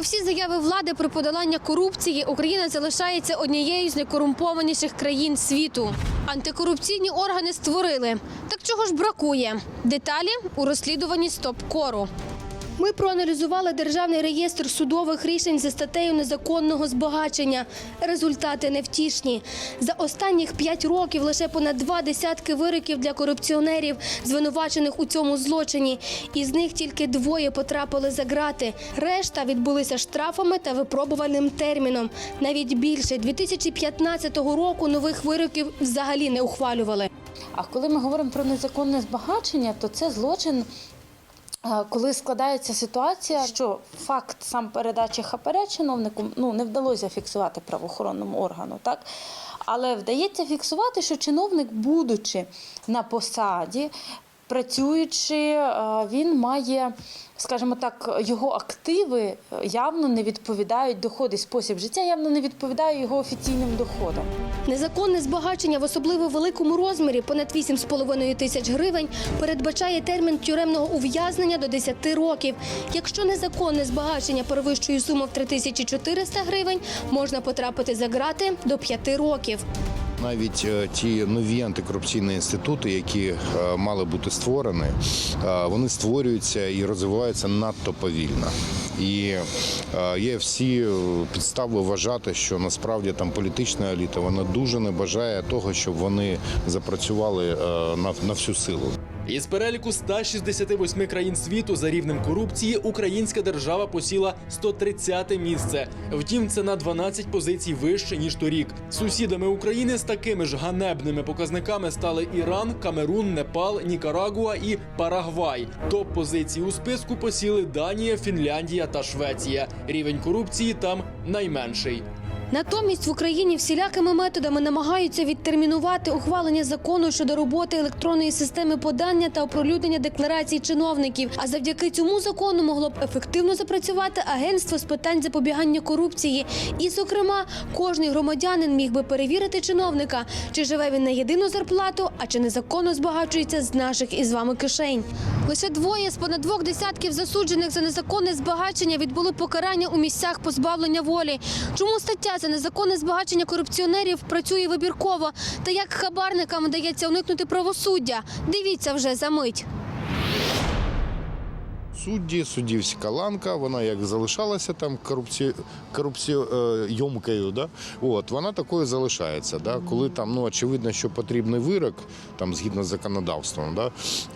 всі заяви влади про подолання корупції, Україна залишається однією з найкорумпованіших країн світу. Антикорупційні органи створили. Так чого ж бракує? Деталі у розслідуванні стоп-кору. Ми проаналізували державний реєстр судових рішень за статтею незаконного збагачення. Результати невтішні. За останніх п'ять років лише понад два десятки вироків для корупціонерів, звинувачених у цьому злочині. Із них тільки двоє потрапили за ґрати. Решта відбулися штрафами та випробувальним терміном. Навіть більше 2015 року нових вироків взагалі не ухвалювали. А коли ми говоримо про незаконне збагачення, то це злочин. Коли складається ситуація, що? факт сам передачі хапаря чиновнику ну не вдалося фіксувати правоохоронному органу, так? Але вдається фіксувати, що чиновник, будучи на посаді, працюючи, е, він має, скажімо так, його активи явно не відповідають доходи, спосіб життя явно не відповідає його офіційним доходам. Незаконне збагачення в особливо великому розмірі понад 8,5 тисяч гривень передбачає термін тюремного ув'язнення до 10 років. Якщо незаконне збагачення перевищує суму в 3400 гривень, можна потрапити за ґрати до 5 років. Навіть е, ті нові антикорупційні інститути, які е, мали бути створені, е, вони створюються і розвиваються надто повільно. І є всі підстави вважати, що насправді там політична еліта вона дуже не бажає того, щоб вони запрацювали на всю силу. Із переліку 168 країн світу за рівнем корупції українська держава посіла 130 місце. Втім, це на 12 позицій вище ніж торік. Сусідами України з такими ж ганебними показниками стали Іран, Камерун, Непал, Нікарагуа і Парагвай. Топ позиції у списку посіли Данія, Фінляндія та Швеція. Рівень корупції там найменший. Натомість в Україні всілякими методами намагаються відтермінувати ухвалення закону щодо роботи електронної системи подання та оприлюднення декларацій чиновників. А завдяки цьому закону могло б ефективно запрацювати агентство з питань запобігання корупції. І, зокрема, кожний громадянин міг би перевірити чиновника, чи живе він на єдину зарплату, а чи незаконно збагачується з наших із вами кишень. Лише двоє з понад двох десятків засуджених за незаконне збагачення відбули покарання у місцях позбавлення волі. Чому стаття за незаконне збагачення корупціонерів працює вибірково? Та як хабарникам вдається уникнути правосуддя? Дивіться вже за мить. Судді, суддівська ланка, вона як залишалася там корупці... корупціємкою, да? От, вона такою залишається. Да? Коли там, ну, очевидно, що потрібний вирок, там, згідно з законодавством, да?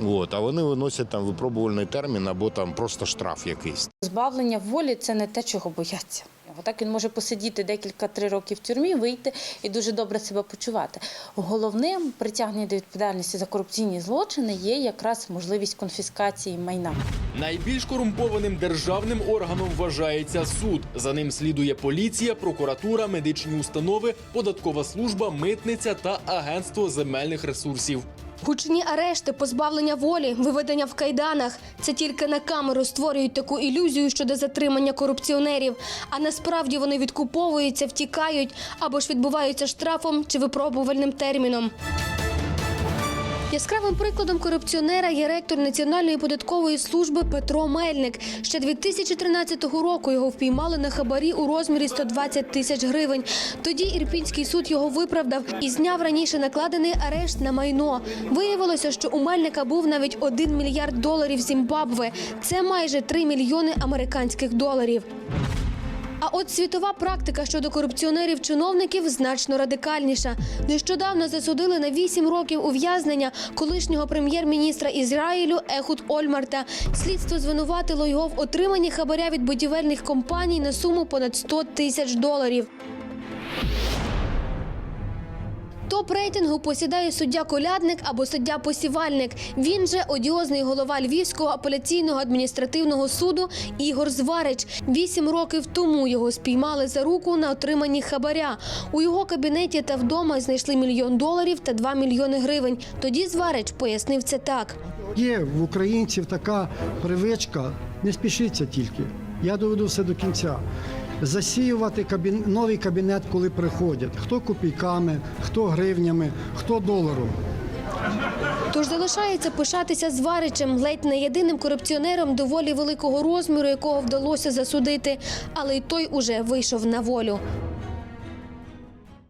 От, а вони виносять там випробувальний термін або там просто штраф якийсь. Позбавлення волі це не те, чого бояться. Так він може посидіти декілька три роки в тюрмі, вийти і дуже добре себе почувати. Головним притягнення до відповідальності за корупційні злочини є якраз можливість конфіскації майна. Найбільш корумпованим державним органом вважається суд. За ним слідує поліція, прокуратура, медичні установи, податкова служба, митниця та агентство земельних ресурсів. Гучні арешти, позбавлення волі, виведення в кайданах це тільки на камеру створюють таку ілюзію щодо затримання корупціонерів. А насправді вони відкуповуються, втікають або ж відбуваються штрафом чи випробувальним терміном. Яскравим прикладом корупціонера є ректор Національної податкової служби Петро Мельник. Ще 2013 року його впіймали на хабарі у розмірі 120 тисяч гривень. Тоді Ірпінський суд його виправдав і зняв раніше накладений арешт на майно. Виявилося, що у Мельника був навіть 1 мільярд доларів Зімбабве. Це майже 3 мільйони американських доларів. А от світова практика щодо корупціонерів-чиновників значно радикальніша. Нещодавно засудили на 8 років ув'язнення колишнього прем'єр-міністра Ізраїлю Ехуд Ольмарта. Слідство звинуватило його в отриманні хабаря від будівельних компаній на суму понад 100 тисяч доларів. Топ рейтингу посідає суддя колядник або суддя посівальник. Він же одіозний голова Львівського апеляційного адміністративного суду Ігор Зварич. Вісім років тому його спіймали за руку на отриманні хабаря. У його кабінеті та вдома знайшли мільйон доларів та два мільйони гривень. Тоді Зварич пояснив це так. Є в українців така привичка, не спішіться тільки. Я доведу все до кінця. Засіювати кабін... новий кабінет, коли приходять. Хто копійками, хто гривнями, хто доларом. Тож залишається пишатися зваричем, ледь не єдиним корупціонером доволі великого розміру, якого вдалося засудити, але й той уже вийшов на волю.